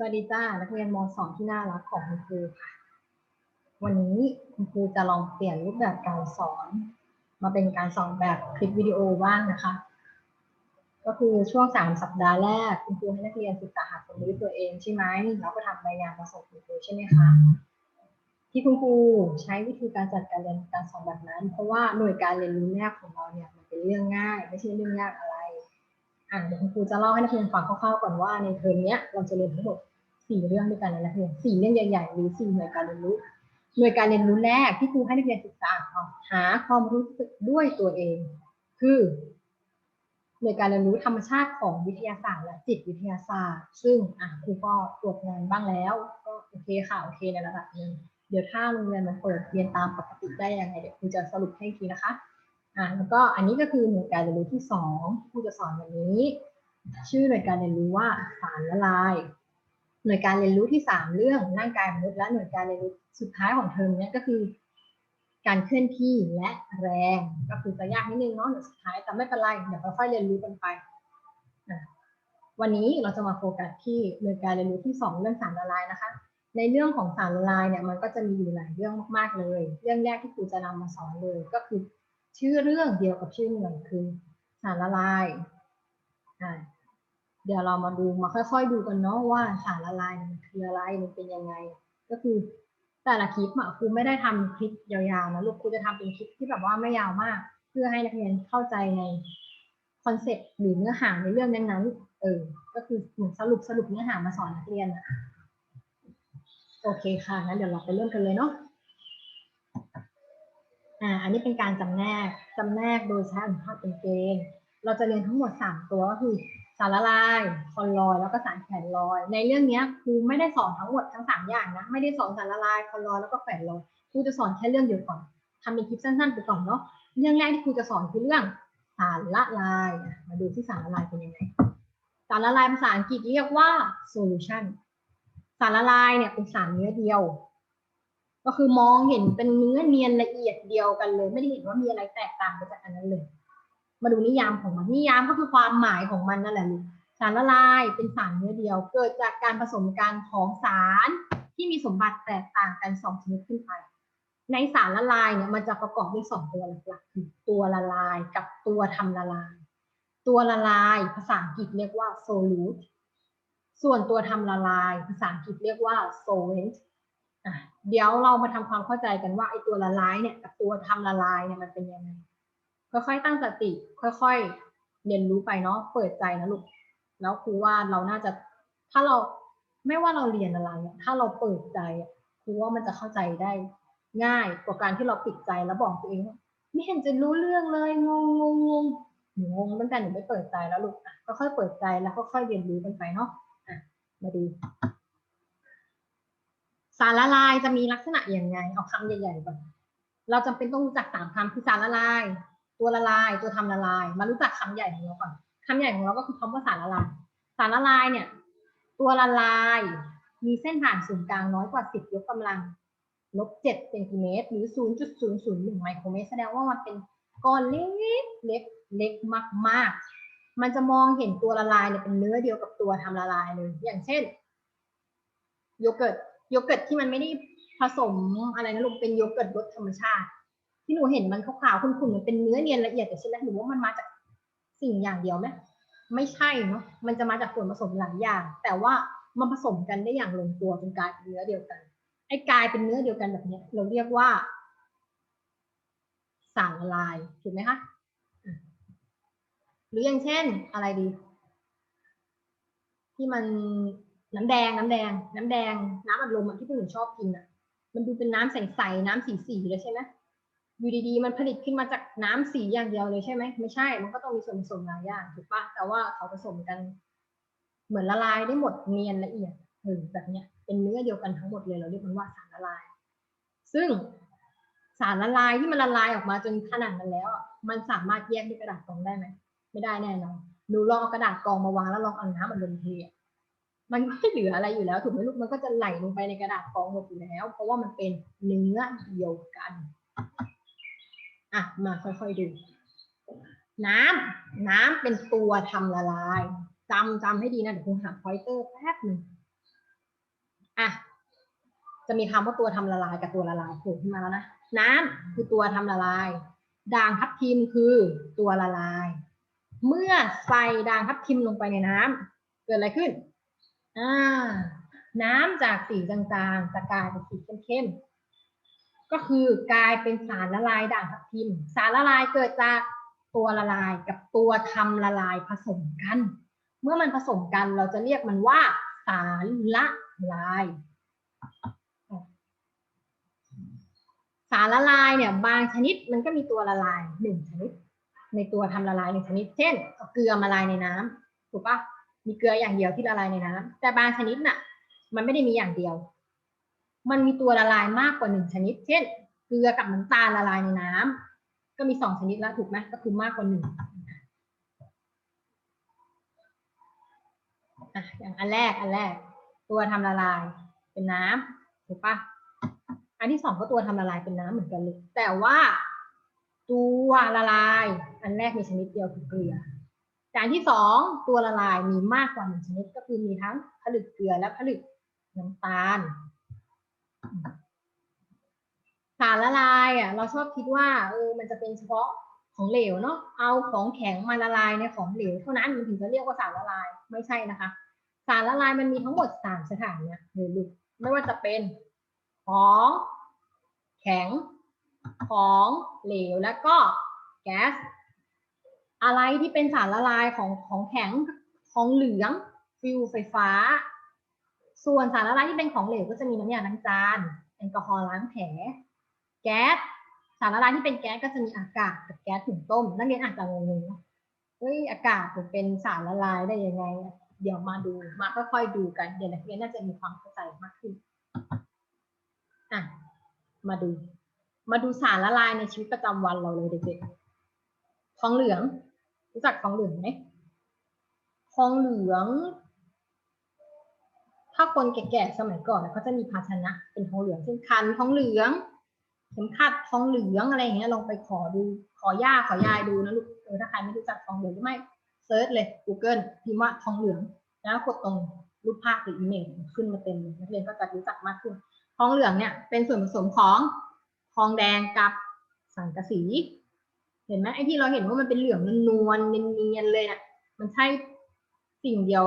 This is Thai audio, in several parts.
สวัสดีจ้านักเรียนม .2 ที่น่ารักของคุณครูค่ะ วันนี้คุณครูจะลองเปลี่ยนรูปแบบการสอน มาเป็นการสอนแบบคลิปวิดีโอบ้างนะคะ ก็คือช่วงสามสัปดาห์แรกคุณครูให้นักเรียนศึกษาหาความรู้ตัวเองใช่ไหมแล้วก็ทำใบงานมาส่งคุณครูใช่ไหมคะที่คุณครูใช้วิธีการจัดการเรียนการสอนแบบนั้น เพราะว่าหน่วยการเรียนรู้แรกของเราเนี่ยมันเป็นเรื่องง่าย ไม่ใช่เรื่องยากอะไรอะเดี๋ยวคุณครูจะเล่าให้นักเรียนฟังคร่าวๆก่อนว่าในเทอมนี้เราจะเรียนทั้งหมด สี่เรื่องด้วยกันนะนักเรียนสี่เรื่องใหญ่ๆหรือสี่หน่วยการเรียนรู้ หน่วยการเรียนรู้แรกที่ครูให้นักเรียนศึกษาหาความรู้สึกด้วยตัวเอง คือ หน่วยการเรียนรู้ธรรมชาติของวิทยาศาสตร์และจิตวิทยาศาสตร์ ซึ่งอะครูก็ตรวจงานบ้างแล้ว ก็โอเคค่ะโอเคในระดับหนึงเดี๋ยวถ้าโรงเรียนมันเปิดเรียนตามปกติได้ยังไงเดี๋ยวครูจะสรุปให้ทีนะคะอะแล้วก็อันนี้ก็คือหน่วยการเรียนรู้ที่สองครูจะสอนวันนี้ ชื่อหน่วยการเรียนรู้ว่าสารละลาย หน่วยการเรียนรู้ที่สามเรื่องร่างกายมนุษย์และหน่วยการเรียนรู้สุดท้ายของเทอมเนี้ยก็คือ การเคลื่อนที่และแรง ก็คือจะยากนิดนึงเนาะหน่วยสุดท้ายแต่ไม่เป็นไรเดี๋ยวค่อยเรียนรู้กันไปวันนี้เราจะมาโฟกัสที่หน่วยการเรียนรู้ที่สองเรื่องสารละลายนะคะ ในเรื่องของสารละลายเนี่ยมันก็จะมีอยู่หลายเรื่องมากๆเลย เรื่องแรกที่ครูจะนำมาสอนเลยก็คือ ชื่อเรื่องเดียวกับชื่อหน่วยคือสารละลายอ่า เดี๋ยวเรามาดูมาค่อย ๆ ดูกันเนาะว่าสารละลายมันคืออะไรมันเป็นยังไง ก็คือแต่ละคลิปอะครูไม่ได้ทำคลิปยาวๆนะลูกครูจะทำเป็นคลิปที่แบบว่าไม่ยาวมาก เพื่อให้นักเรียนเข้าใจในคอนเซ็ปต์หรือเนื้อหาในเรื่องนั้นๆเออก็คือเหมือนสรุปสรุปเนื้อหามาสอนนักเรียนอะโอเคค่ะงั้นเดี๋ยวเราไปเริ่มกันเลยเนาะอ่าอันนี้เป็นการจำแนกจำแนกโดยใช้อนุภาคเป็นเกณฑ์เราจะเรียนทั้งหมด 3 ตัวก็คือ สารละลายคอนลอย แล้วก็สารแขวนลอย ในเรื่องนี้ครูไม่ได้สอนทั้งหมดทั้ง 3 อย่างนะ ไม่ได้สอนสารละลายคอนลอยแล้วก็แขวนลอย ครูจะสอนแค่เรื่องเดียวก่อนทำเป็นคลิปสั้นๆไปก่อนเนาะ เรื่องแรกที่ครูจะสอนคือเรื่องสารละลาย มาดูที่สารละลายเป็นยังไง สารละลายภาษาอังกฤษเรียกว่า solution สารละลายเนี่ยเป็นสารเนื้อเดียว ก็คือมองเห็นเป็นเนื้อเนียนละเอียดเดียวกันเลย ไม่ได้เห็นว่ามีอะไรแตกต่างไปจากอันนั้นเลย มาดูนิยามของมัน นิยามก็คือความหมายของมันนั่นแหละลูกสารละลายเป็นสารเนื้อเดียว เกิดจากการผสมกันของสารที่มีสมบัติแตกต่างกันสองชนิดขึ้นไป ในสารละลายเนี่ยมันจะประกอบด้วยสองตัวหลักๆคือตัวละลายกับตัวทำละลาย ตัวละลายภาษาอังกฤษเรียกว่า solute ส่วนตัวทำละลาย ภาษาอังกฤษเรียกว่า solvent เดี๋ยวเรามาทำความเข้าใจกันว่าไอ้ตัวละลายเนี่ยกับตัวทำละลายเนี่ยมันเป็นยังไง ค่อยๆ ตั้งสติ ค่อยๆ เรียนรู้ไปเนาะ เปิดใจนะลูก แล้วครูว่าเราน่าจะ ถ้าเราไม่ว่าเราเรียนอะไร ถ้าเราเปิดใจครูว่ามันจะเข้าใจได้ง่ายกว่าการที่เราปิดใจแล้วบอกตัวเองว่าไม่เห็นจะรู้เรื่องเลย งงงงงงหนูงงตั้งแต่หนูไม่เปิดใจแล้วลูกอะค่อยๆเปิดใจแล้วค่อยๆเรียนรู้กันไปเนาะอะมาดู สารละลายจะมีลักษณะอย่างไง เอาคำใหญ่ๆก่อนเราจำเป็นต้องรู้จักสามคำคือสารละลาย ตัวละลาย ตัวทำละลาย มารู้จักคำใหญ่ของเราก่อนคำใหญ่ของเราก็คือคำว่าสารละลาย สารละลายเนี่ย ตัวละลาย มีเส้นผ่านศูนย์กลางน้อยกว่า 10 ยกกำลังลบ7เซนติเมตรหรือ 0.001 ไมโครเมตร แสดงว่ามันเป็นก้อนเล็กเล็กเล็กมาก ๆ มันจะมองเห็นตัวละลายเนี่ยเป็นเนื้อเดียวกับตัวทำละลายเลย อย่างเช่นโยเกิร์ตโยเกิร์ตที่มันไม่ได้ผสมอะไรนะลูกเป็นโยเกิร์ตรสธรรมชาติ ที่หนูเห็นมันขาวๆขุ่นๆมันเป็นเนื้อเนียนละเอียดแต่ใช่ไหมหนูว่ามันมาจากสิ่งอย่างเดียวไหมไม่ใช่เนาะมันจะมาจากส่วนผสมหลายอย่าง แต่ว่ามันผสมกันได้อย่างลงตัวจนกลายเป็นเนื้อเดียวกัน ไอ้กลายเป็นเนื้อเดียวกันแบบเนี้ยเราเรียกว่าสารละลายถูกไหมคะหรืออย่างเช่นอะไรดี ที่มันน้ำแดงน้ำแดง น้ำแดง น้ำอัดลมที่พวกหนูชอบกินอะ มันดูเป็นน้ำใสๆน้ำสีๆเลยใช่ไหม อยู่ดีๆ มันผลิตขึ้นมาจากน้ำสีอย่างเดียวเลยใช่ไหมไม่ใช่ มันก็ต้องมีส่วนผสมหลายอย่างถูกปะแต่ว่าเขาผสมกัน เหมือนละลายได้หมดเนียนละเอียดเออแบบเนี้ยเป็นเนื้อเดียวกันทั้งหมดเลยเราเรียกมันว่าสารละลาย ซึ่งสารละลายที่มันละลายออกมาจนขนาดนั้นแล้ว มันสามารถแยกด้วยกระดาษกรองได้ไหมไม่ได้แน่นอนหนูลองเอากระดาษกรองมาวางแล้วลองเอาน้ำมันลงเทมันไม่เหลืออะไรอยู่แล้วถูกไหมลูกมันก็จะไหลลงไปในกระดาษกรองหมดอยู่แล้ว เพราะว่ามันเป็นเนื้อเดียวกัน อะมาค่อยๆดู น้ำน้ำเป็นตัวทำละลายจำจำให้ดีนะเดี๋ยวคุณหาพอยเตอร์แป๊บหนึ่งอะจะมีคำว่าตัวทำละลายกับตัวละลายโผล่ขึ้นมาแล้วนะน้ำคือตัวทำละลาย ด่างทับทิมคือตัวละลาย เมื่อใส่ด่างทับทิมลงไปในน้ำเกิดอะไรขึ้นอ่าน้ำจากสีจางๆจะกลายเป็นสีเข้มๆ ก็คือกลายเป็นสารละลายด่างทับทิม สารละลายเกิดจากตัวละลายกับตัวทำละลายผสมกัน เมื่อมันผสมกันเราจะเรียกมันว่า สารละลาย สารละลายเนี่ยบางชนิดมันก็มีตัวละลายหนึ่งชนิด ในตัวทำละลายหนึ่งชนิด เช่นเกลือมาละลายในน้ำถูกปะมีเกลืออย่างเดียวที่ละลายในน้ำแต่บางชนิดน่ะ มันไม่ได้มีอย่างเดียว มันมีตัวละลายมากกว่าหนึ่งชนิด เช่น เกลือกับน้ำตาลละลายในน้ำก็มีสองชนิดแล้วถูกไหมก็คือมากกว่าหนึ่งอย่างอันแรกอันแรก ตัวทำละลายเป็นน้ำถูกปะอันที่สองก็ตัวทำละลายเป็นน้ำเหมือนกันเลยแต่ว่าตัวละลาย อันแรกมีชนิดเดียวคือเกลือแต่อันที่สองตัวละลายมีมากกว่าหนึ่งชนิดก็คือมีทั้งผลึกเกลือและผลึกน้ำตาล สารละลายอะเราชอบคิดว่าเออมันจะเป็นเฉพาะของเหลวเนาะเอาของแข็งมาละลายในของเหลวเท่านั้นมันถึงจะเรียกว่าสารละลายไม่ใช่นะคะ สารละลายมันมีทั้งหมดสามสถานะหรือไม่ว่าจะเป็นของแข็งของเหลวแล้วก็แก๊สอะไรที่เป็นสารละลายของของแข็งของเหลืองฟิวไฟฟ้า ส่วนสารละลายที่เป็นของเหลวก็จะมีน้ำยาล้างจานแอลกอฮอล์ล้างแผล แก๊ส สารละลายที่เป็นแก๊สก็จะมีอากาศกับแก๊สถุงต้ม นักเรียนอาจจะงงๆเฮ้ยอากาศมันเป็นสารละลายได้ยังไง เดี๋ยวมาดูมาค่อยๆดูกัน เดี๋ยวนักเรียนน่าจะมีความเข้าใจมากขึ้นอะมาดู มาดูสารละลายในชีวิตประจำวันเราเลยเด็กๆทองเหลือง รู้จักทองเหลืองไหมทองเหลือง ถ้าคนแก่ๆสมัยก่อนเขาจะมีภาชนะเป็นทองเหลืองเช่นคันทองเหลืองเข็มขัดทองเหลืองอะไรอย่างเงี้ยลองไปขอดูขอย่าขอยายดูนะลูกเออถ้าใครไม่รู้จักทองเหลืองก็ไม่เซิร์ชเลย Google พิมพ์ว่าทองเหลืองแล้วกดตรงรูปภาพหรืออีเมลขึ้นมาเต็มเลยนักเรียนก็จะรู้จักมากขึ้นทองเหลืองเนี่ยเป็นส่วนผสมของทองแดงกับสังกะสี เห็นไหมไอ้ที่เราเห็นว่ามันเป็นเหลืองนวลเนียนเลยน่ะมันใช่สิ่งเดียว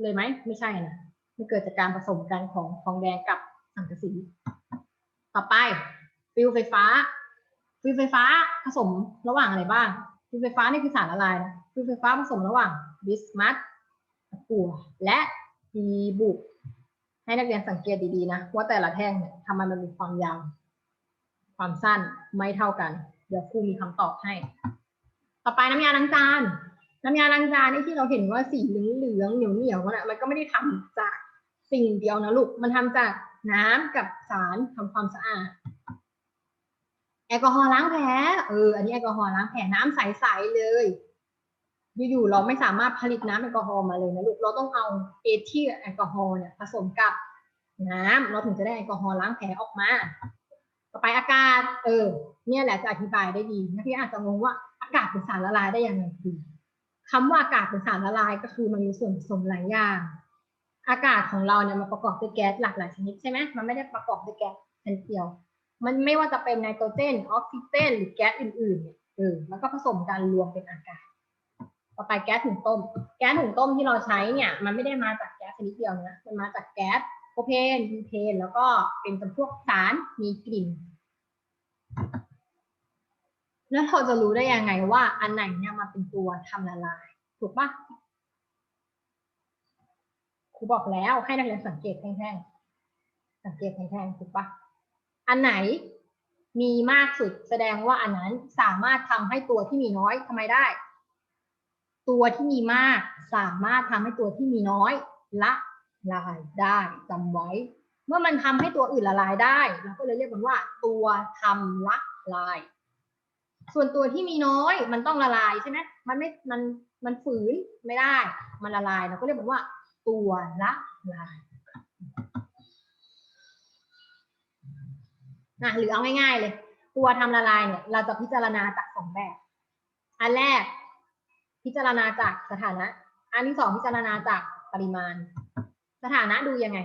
เลยไหมไม่ใช่นะ มันเกิดจากการผสมกันของทองแดงกับสังกะสี ต่อไปฟิวไฟฟ้า ฟิวไฟฟ้าผสมระหว่างอะไรบ้าง ฟิวไฟฟ้านี่คือสารละลายนะ ฟิวไฟฟ้าผสมระหว่างบิสมัทตะกั่วและดีบุก ให้นักเรียนสังเกตดีๆนะว่าแต่ละแท่งเนี่ยทำไมมันมีความยาว ความสั้นไม่เท่ากัน เดี๋ยวครูมีคำตอบให้ ต่อไปน้ำยาล้างจานน้ำยาล้างจานนี่ที่เราเห็นว่าสีเหลืองๆเหนียวๆน่ะมันก็ไม่ได้ทำจาก สิ่งเดียวนะลูก มันทำจากน้ำกับสารทำความสะอาด แอลกอฮอล์ล้างแผล เออ อันนี้แอลกอฮอล์ล้างแผลน้ำใสๆเลย อยู่ๆเราไม่สามารถผลิตน้ำแอลกอฮอล์มาเลยนะลูก เราต้องเอาเอทิลแอลกอฮอล์เนี่ยผสมกับน้ำเราถึงจะได้แอลกอฮอล์ล้างแผลออกมา ต่อไปอากาศ เออ เนี่ยแหละจะอธิบายได้ดีนักเรียนอาจจะงงว่าอากาศเป็นสารละลายได้ยังไงคือคำว่าอากาศเป็นสารละลายก็คือมันมีส่วนผสมหลายอย่าง อากาศของเราเนี่ยมันประกอบด้วยแก๊สหลากหลายชนิดใช่ไหมมันไม่ได้ประกอบด้วยแก๊สชนิดเดียว มันไม่ว่าจะเป็นไนโตรเจนออกซิเจนหรือแก๊สอื่นๆเนี่ยเออมันก็ผสมกันรวมเป็นอากาศ ต่อไปแก๊สถุงต้ม แก๊สถุงต้มที่เราใช้เนี่ยมันไม่ได้มาจากแก๊สชนิดเดียวนะมันมาจากแก๊สโพรเพนบีเพนแล้วก็เป็นจำพวกสารมีกลิ่นแล้วเราจะรู้ได้ยังไงว่าอันไหนเนี่ยมาเป็นตัวทำละลาย ถูกปะ ครูบอกแล้วให้นักเรียนสังเกตแท่งๆ สังเกตแท่งๆ ถูกปะอันไหนมีมากสุดแสดงว่าอันนั้นสามารถทำให้ตัวที่มีน้อยทำไมได้ ตัวที่มีมากสามารถทำให้ตัวที่มีน้อยละลายได้จำไว้ เมื่อมันทำให้ตัวอื่นละลายได้เราก็เลยเรียกมันว่า ตัวทำละลาย ส่วนตัวที่มีน้อยมันต้องละลายใช่ไหมมันไม่มันมันฝืนไม่ได้ มันละลายเราก็เรียกมันว่า ตัวละลายนะหรือเอาง่ายๆเลย ตัวทำละลายเนี่ย เราจะพิจารณาจากสองแบบ อันแรก พิจารณาจากสถานะ อันที่สองพิจารณาจากปริมาณ สถานะดูยังไง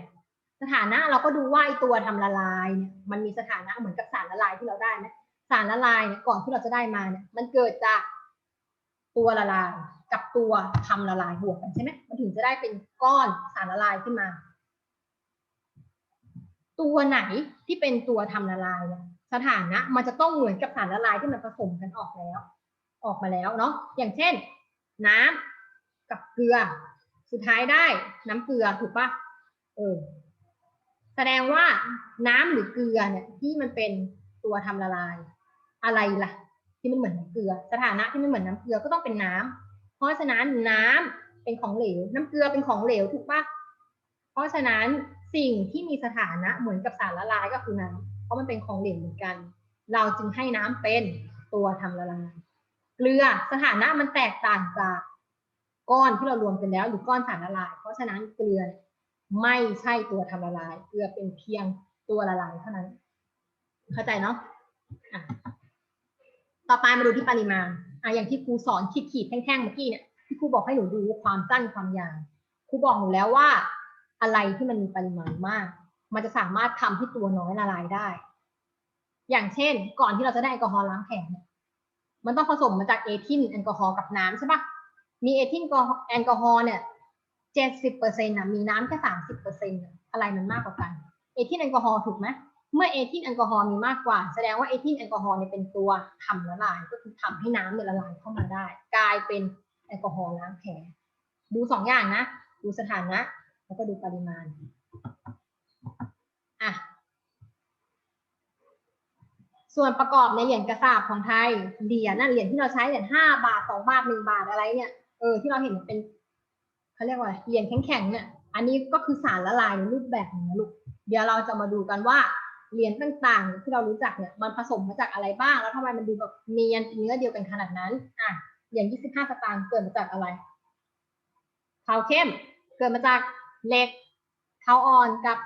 สถานะเราก็ดูว่าไอตัวทำละลายเนี่ยมันมีสถานะเหมือนกับสารละลายที่เราได้ไหมสารละลายเนี่ยก่อนที่เราจะได้มาเนี่ยมันเกิดจากตัวละลาย กับตัวทำละลายบวกกันใช่ไหมมันถึงจะได้เป็นก้อนสารละลายขึ้นมา ตัวไหนที่เป็นตัวทำละลายเนี่ยสถานะมันจะต้องเหมือนกับสารละลายที่มันผสมกันออกแล้ว ออกมาแล้วเนาะอย่างเช่น น้ำกับเกลือ สุดท้ายได้น้ำเกลือถูกปะเออแสดงว่าน้ำหรือเกลือเนี่ยที่มันเป็นตัวทำละลายอะไรล่ะ ที่มันเหมือนน้ำเกลือ สถานะที่มันเหมือนน้ำเกลือก็ต้องเป็นน้ำเพ ราะฉะนั้นน้ำเป็นของเหลว น้ำเกลือเป็นของเหลวถูกปะเพราะฉะนั้นสิ่งที่มีสถานะเหมือนกับสารละลายก็คือน้ำเพราะมันเป็นของเหลวเหมือนกัน เราจึงให้น้ำเป็นตัวทำละลายเกลือสถานะมันแตกต่างจากก้อนที่เรารวมกันแล้วหรือก้อนสารละลาย เพราะฉะนั้นเกลือไม่ใช่ตัวทำละลาย เกลือเป็นเพียงตัวละลายเท่านั้น เข้าใจเนาะะต่อไปมาดูที่ปริมาณ อะอย่างที่ครูสอนขีดขีดๆแท่งๆเมื่อกี้เนี่ยที่ครูบอกให้หนูดูความสั้นความยาวครูบอกหนูแล้วว่า อะไรที่มันมีปริมาณมาก มันจะสามารถทำให้ตัวน้อยละลายได้ อย่างเช่น ก่อนที่เราจะได้แอลกอฮอล์ล้างแขนเนี่ยมันต้องผสมมาจากเอทิลแอลกอฮอล์กับน้ำใช่ปะมีเอทิลแอลกอฮอล์เนี่ยเจ็ดสิบเปอร์เซ็นต์ะมีน้ำแค่สามสิบเปอร์เซ็นต์อะไรมันมากกว่ากัน เอทิลแอลกอฮอล์ถูกไหม เมื่อเอทิลแอลกอฮอล์มีมากกว่า แสดงว่าเอทิลแอลกอฮอล์เนี่ยเป็นตัวทำละลาย ก็คือทำให้น้ำเนี่ยละลายเข้ามาได้ กลายเป็นแอลกอฮอล์ล้างแผลดูสองอย่างนะ ดูสถานะ แล้วก็ดูปริมาณอะส่วนประกอบในเหรียญกระสาบของไทยเหรียญน่ะเหรียญที่เราใช้เหรียญห้าบาทสองบาทหนึ่งบาทอะไรเนี่ยเออที่เราเห็นเป็นเขาเรียกว่าเหรียญแข็งๆเนี่ยอันนี้ก็คือสารละลายในรูปแบบนี้นะลูกเดี๋ยวเราจะมาดูกันว่า เหรียญต่างๆ ที่เรารู้จักเนี่ยมันผสมมาจากอะไรบ้าง แล้วทำไมมันดูแบบเนียนเนื้อเดียวกันขนาดนั้นอะเหรียญ25 สตางค์เกิดมาจากอะไรขาวเข้มเกิดมาจากเหล็กขาวอ่อนกับ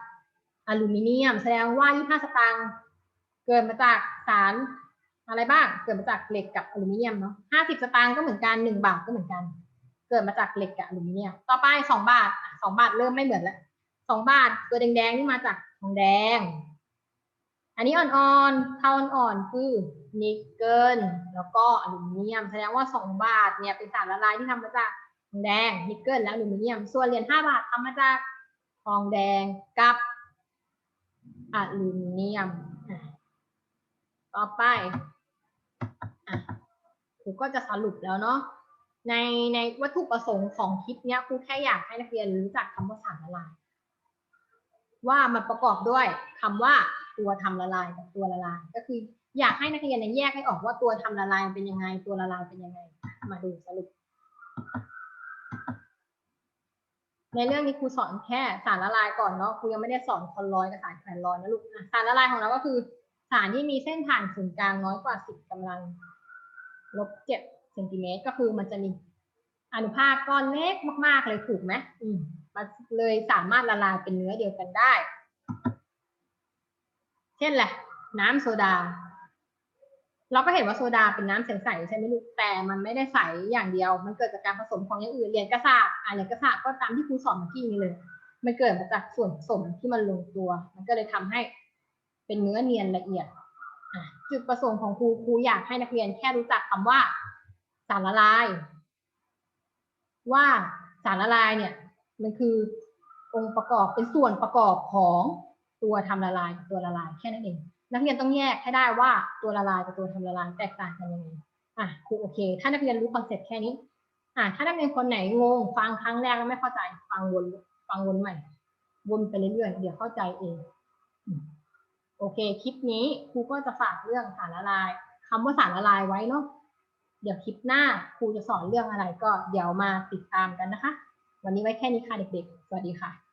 อลูมิเนียม แสดงว่า 25 สตางค์เกิดมาจากสารอะไรบ้าง เกิดมาจากเหล็กกับอลูมิเนียมเนาะ 50 สตางค์ก็เหมือนกัน 1 บาทก็เหมือนกัน เกิดมาจากเหล็กกับอลูมิเนียม ต่อไป 2 บาทอะ2บาทเริ่มไม่เหมือนล้วสองบาทตัวแดงๆนี่มาจากทองแดง อันนี้อ่อนๆเทาอ่อนๆคือนิกเกิลแล้วก็อลูมิเนียม แสดงว่าสองบาทเนี่ยเป็นสารละลายที่ทำมาจากทองแดงนิกเกิลและอลูมิเนียม ส่วนเหรียญห้าบาททำมาจากทองแดงกับอลูมิเนียม ต่อไปครูก็จะสรุปแล้วเนาะในในวัตถุประสงค์ของคลิปเนี้ยครูแค่อยากให้นักเรียนรู้จักคำว่าสารละลาย ว่ามันประกอบด้วยคำว่า ตัวทำละลายกับตัวละลาย ก็คืออยากให้นักเรียนเนี่ยแยกให้ออกว่าตัวทำละลายเป็นยังไง ตัวละลายเป็นยังไง มาดูสรุป ในเรื่องนี้ครูสอนแค่สารละลายก่อนเนาะครูยังไม่ได้สอนคอนร้อยกับสารแขวนร้อยนะลูกสารละลายของเราก็คือสารที่มีเส้นผ่านศูนย์กลางน้อยกว่า10กำลังลบเจ็ดเซนติเมตรก็คือมันจะมีอนุภาคก้อนเล็กมาก ๆ เลยถูกไหมอืมมันเลยสามารถละลายเป็นเนื้อเดียวกันได้ เช่นแหละน้ำโซดา เราก็เห็นว่าโซดาเป็นน้ำใสๆใช่ไหมลูกแต่มันไม่ได้ใสอย่างเดียว มันเกิดจากการผสมของอย่างอื่นเหรียญกระสาบอ่าเหรียญกระสาบก็ตามที่ครูสอนเมื่อกี้นี้เลย มันเกิดมาจากส่วนผสมที่มันลงตัว มันก็เลยทำให้เป็นเนื้อเนียนละเอียดจุดประสงค์ของครูครูอยากให้นักเรียนแค่รู้จักคำว่าสารละลาย ว่าสารละลายเนี่ยมันคือองค์ประกอบเป็นส่วนประกอบของ ตัวทำละลายกับตัวละลายแค่นั้นเอง นักเรียนต้องแยกให้ได้ว่าตัวละลายกับตัวทำละลายแตกต่างกันยังไงอะครูโอเค ถ้านักเรียนรู้คอนเซ็ปต์แค่นี้อะถ้านักเรียนคนไหนงงฟังครั้งแรกแล้วไม่เข้าใจฟังวนฟังวนใหม่ วนไปเรื่อยๆเดี๋ยวเข้าใจเองโอเค คลิปนี้ครูก็จะฝากเรื่องสารละลายคำว่าสารละลายไว้เนาะเดี๋ยวคลิปหน้าครูจะสอนเรื่องอะไรก็เดี๋ยวมาติดตามกันนะคะ วันนี้ไว้แค่นี้ค่ะเด็กๆ สวัสดีค่ะ